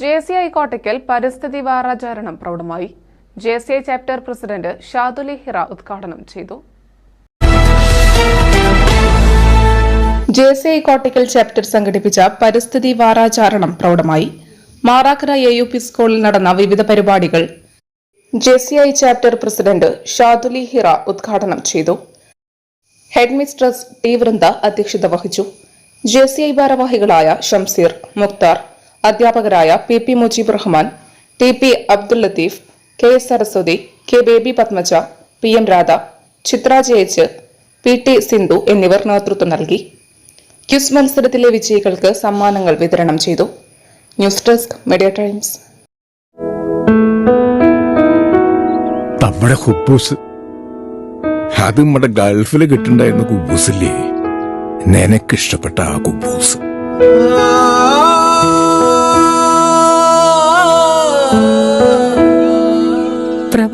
J C I Kottakkal പരിസ്ഥിതി വാരാചരണം പ്രൗഢമായി. J C I chapter president Shaduli Hira ഉദ്ഘാടനം ചെയ്തു. J C I Kottakkal chapter സംഘടിപ്പിച്ച പരിസ്ഥിതി വാരാചരണം പ്രൗഢമായി. മാറാക്കര എ യു പി സ്കൂളിൽ നടന്ന വിവിധ പരിപാടികൾ J C I chapter president Shaduli Hira ഉദ്ഘാടനം ചെയ്തു. ഹെഡ്മിസ്ട്രസ് ടി വൃന്ദ അധ്യക്ഷത വഹിച്ചു. ജെ സി ഐ ഭാരവാഹികളായ ഷംസീർ മുക്താർ അധ്യാപകരായ P P Mujeeb Rahman T P Abdul Latheef K S Saraswathi K Baby Padmaja P M Radha Chithra ജയച്ച് P T Sindhu എന്നിവർ നേതൃത്വം നൽകി. Quiz മത്സരത്തിലെ വിജയികൾക്ക് സമ്മാനങ്ങൾ വിതരണം ചെയ്തു. News desk Media Times. നമ്മുടെ കുബൂസ് അത് നമ്മുടെ ഗൾഫിൽ കിട്ടുണ്ടായിരുന്ന കുബൂസില്ലേ? നിനക്കിഷ്ടപ്പെട്ട ആ കുബൂസ്.